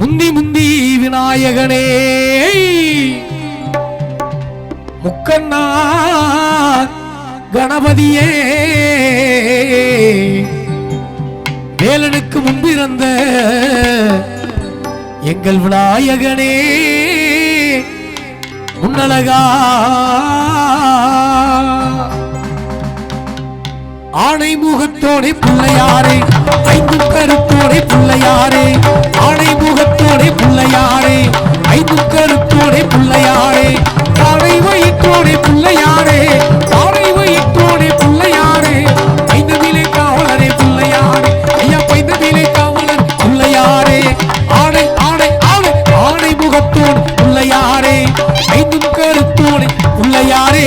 முந்தி முந்தி விநாயகனே. முக்கண்ணா கணபதியே. வேலனுக்கு முன்பிருந்த எங்கள் விநாயகனே. முன்னழகா ஆணை முகத்தோடே பிள்ளையாரே ஐந்து கருத்தோடே பிள்ளையாரே. முகத்தோடு உள்ளையாரே ஐந்தும் கருத்தோடு உள்ளையாரே